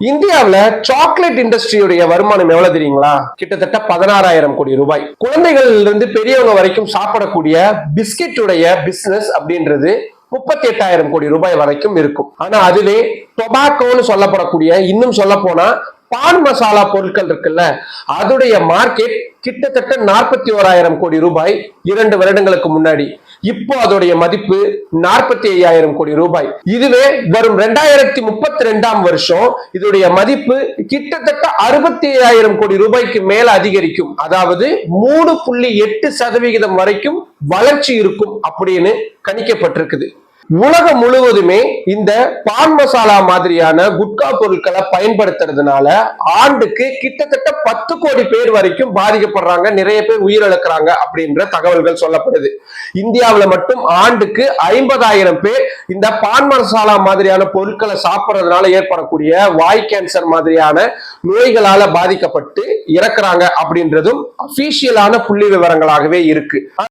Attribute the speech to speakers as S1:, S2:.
S1: இந்தியாவில சாக்லேட் இண்டஸ்ட்ரியுடைய வருமானம் எவ்வளவு தெரியுங்களா? கிட்டத்தட்ட பதினாறாயிரம் கோடி ரூபாய். குழந்தைகள் இருந்து பெரியவங்க வரைக்கும் சாப்பிடக்கூடிய பிஸ்கெட்டுடைய பிசினஸ் அப்படின்றது முப்பத்தி எட்டாயிரம் கோடி ரூபாய் வரைக்கும் இருக்கும். ஆனா அதுவே டொபாக்கோன்னு சொல்லப்படக்கூடிய இன்னும் சொல்ல போனா பான் மசாலா பொருட்கள் இருக்குல்ல அதோடைய மார்க்கெட் கிட்டத்தட்ட நாற்பத்தி ஓராயிரம் கோடி ரூபாய் இரண்டு வருடங்களுக்கு முன்னாடி. இப்போ அதோடைய மதிப்பு நாற்பத்தி ஐயாயிரம் கோடி ரூபாய். இதுவே வரும் ரெண்டாயிரத்தி முப்பத்தி ரெண்டாம் வருஷம் இதோடைய மதிப்பு கிட்டத்தட்ட அறுபத்தி ஐயாயிரம் கோடி ரூபாய்க்கு மேல அதிகரிக்கும். அதாவது மூணு புள்ளி எட்டு சதவிகிதம் வரைக்கும் வளர்ச்சி இருக்கும் அப்படின்னு கணிக்கப்பட்டிருக்குது. உலகம் முழுவதுமே இந்த பான் மசாலா மாதிரியான குட்கா பொருட்களை பயன்படுத்துறதுனால ஆண்டுக்கு கிட்டத்தட்ட பத்து கோடி பேர் வரைக்கும் பாதிக்கப்படுறாங்க நிறைய பேர் உயிரிழக்கிறாங்க அப்படின்ற தகவல்கள் சொல்லப்படுது. இந்தியாவுல மட்டும் ஆண்டுக்கு ஐம்பதாயிரம் பேர் இந்த பான் மசாலா மாதிரியான பொருட்களை சாப்பிட்றதுனால ஏற்படக்கூடிய வாய் கேன்சர் மாதிரியான நோய்களால பாதிக்கப்பட்டு இறக்குறாங்க அப்படின்றதும் அபிஷியலான புள்ளி விவரங்களாகவே இருக்கு.